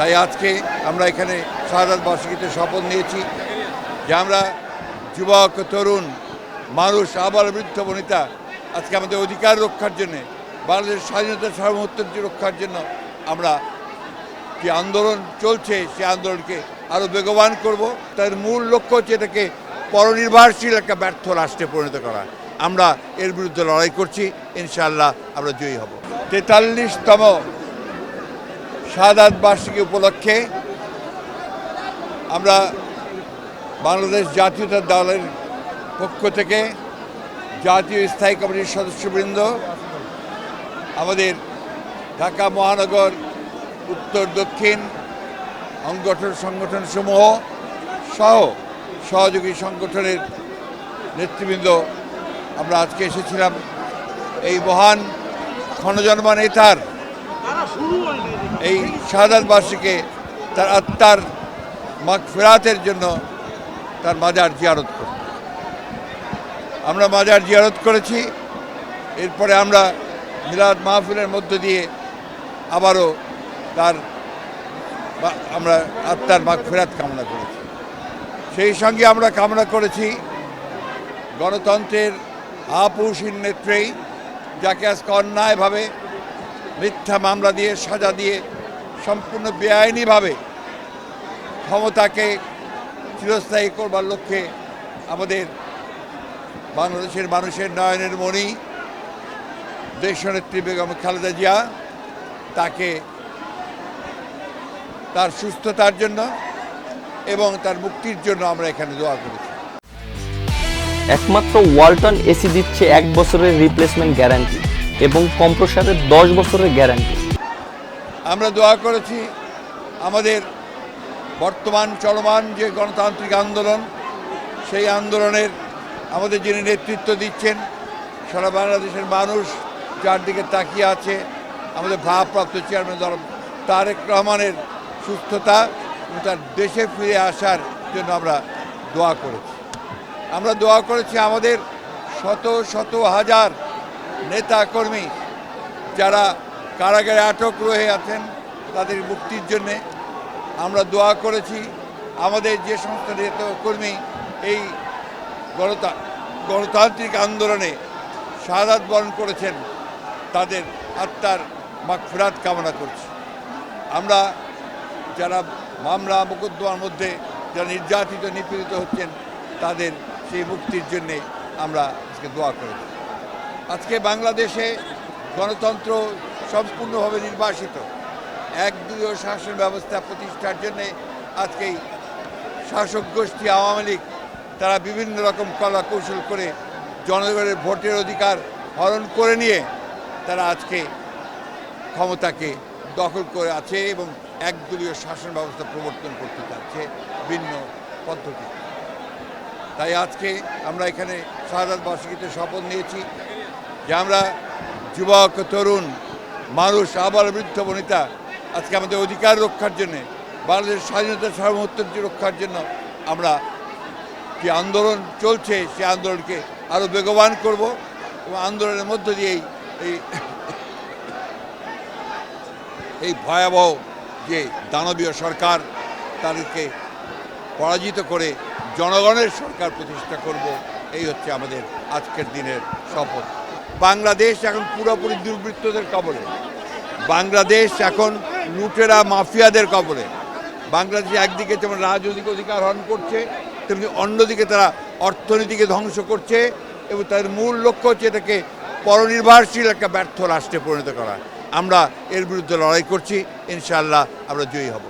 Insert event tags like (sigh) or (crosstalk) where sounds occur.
তাই আজকে আমরা এখানে শাহাদ বার্ষিকীতে শপথ নিয়েছি যে আমরা যুবক, তরুণ, মানুষ আবার বৃদ্ধ, বনিতা, আজকে আমাদের অধিকার রক্ষার জন্যে, বাংলাদেশের স্বাধীনতা সার্বভৌমত্ব রক্ষার জন্য আমরা যে আন্দোলন চলছে, সে আন্দোলনকে আরও বেগবান করব। তার মূল লক্ষ্য হচ্ছে এটাকে পরনির্ভরশীল একটা ব্যর্থ রাষ্ট্রে পরিণত করা। আমরা এর বিরুদ্ধে লড়াই করছি, ইনশাআল্লাহ আমরা জয়ী হব। তেতাল্লিশতম শাহাদ বার্ষিকী উপলক্ষে আমরা বাংলাদেশ জাতীয়তা দলের পক্ষ থেকে জাতীয় স্থায়ী কমিটির সদস্যবৃন্দ, আমাদের ঢাকা মহানগর উত্তর দক্ষিণ অঙ্গঠন সংগঠন সমূহ সহ সহযোগী সংগঠনের নেতৃবৃন্দ, আমরা আজকে এসেছিলাম এই মহান ক্ষণজন্মা নেতার এই শাহাদ বার্ষিকে তার আত্মার মাগ ফেরাতের জন্য তার মাজার জিয়ারত করতে আমরা মাজার জিয়ারত করেছি, এরপরে আমরা মিলাদ মাহফিলের মধ্য দিয়ে আবারও তার আমরা আত্মার মাগ ফেরাত কামনা করেছি। সেই সঙ্গে আমরা কামনা করেছি গণতন্ত্রের আপুসীন নেত্রেই, যাকে আজকে অন্যায়ভাবে মিথ্যা মামলা দিয়ে, সাজা দিয়ে, সম্পূর্ণ বেআইনিভাবে ক্ষমতাকে চিরস্থায়ী করবার লক্ষ্যে আমাদের বাংলাদেশের মানুষের নয়নের মণি, দেশনেত্রী বেগম খালেদা জিয়া, তাকে তার সুস্থতার জন্য এবং তার মুক্তির জন্য আমরা এখানে দোয়া করেছি। একমাত্র ওয়ালটন এসি দিচ্ছে এক বছরের রিপ্লেসমেন্ট গ্যারান্টি এবং কম্প্রসারের দশ বছরের গ্যারান্টি। আমরা দোয়া করেছি আমাদের বর্তমান চলমান যে গণতান্ত্রিক আন্দোলন, সেই আন্দোলনের আমাদের যিনি নেতৃত্ব দিচ্ছেন, সারা বাংলাদেশের মানুষ যার দিকে তাকিয়ে আছে, আমাদের ভারপ্রাপ্ত চেয়ারম্যান দল তারেক রহমানের সুস্থতা তার দেশে ফিরে আসার জন্য আমরা দোয়া করেছি। আমরা দোয়া করেছি আমাদের শত শত হাজার নেতা কর্মী যারা কারাগারে আটক রয়ে আছেন তাদের মুক্তির জন্যে আমরা দোয়া করেছি। আমাদের যে সমস্ত নেতা কর্মী এই গণতা, গণতান্ত্রিক আন্দোলনে শাহাদ বরণ করেছেন, তাদের আত্মার মাগফিরাত কামনা করছি। আমরা যারা মামলা মোকদ্দমার মধ্যে যারা নির্যাতিত, নিপীড়িত হচ্ছেন, তাদের সেই মুক্তির জন্যে আমরা আজকে দোয়া করেছি। আজকে বাংলাদেশে গণতন্ত্র সম্পূর্ণভাবে নির্বাসিত। একদলীয় শাসন ব্যবস্থা প্রতিষ্ঠার জন্যে আজকেই শাসক গোষ্ঠী আওয়ামী লীগ, তারা বিভিন্ন রকম কলা কৌশল করে জনগণের ভোটের অধিকার হরণ করে নিয়ে তারা আজকে ক্ষমতাকে দখল করে আছে এবং একদলীয় শাসন ব্যবস্থা প্রবর্তন করতে চাচ্ছে ভিন্ন পদ্ধতি তাই আজকে আমরা এখানে শাহাদ বার্ষিকীতে শপথ নিয়েছি। যে আমরা যুবক, তরুণ, মানুষ, আবার বৃদ্ধ, বনিতা, আজকে আমাদের অধিকার রক্ষার জন্যে, বাংলাদেশের স্বাধীনতা সার্বভৌমত্ব রক্ষার জন্য আমরা যে আন্দোলন চলছে সে আন্দোলনকে আরও বেগবান করব এবং আন্দোলনের মধ্য দিয়েই এই (coughs) এই ভয়াবহ যে দানবীয় সরকার তাদেরকে পরাজিত করে জনগণের সরকার প্রতিষ্ঠা করব, এই হচ্ছে আমাদের আজকের দিনের শপথ। বাংলাদেশ এখন পুরোপুরি দুর্বৃত্তদের কবলে। বাংলাদেশ এখন লুটেরা, মাফিয়াদের কবলে। বাংলাদেশ একদিকে যেমন রাজনৈতিক অধিকার হরণ করছে, তেমনি অন্যদিকে তারা অর্থনীতিকে ধ্বংস করছে এবং তাদের মূল লক্ষ্য হচ্ছে এটাকে পরনির্ভরশীল একটা ব্যর্থ রাষ্ট্রে পরিণত করা। আমরা এর বিরুদ্ধে লড়াই করছি, ইনশাআল্লাহ আমরা জয়ী হব।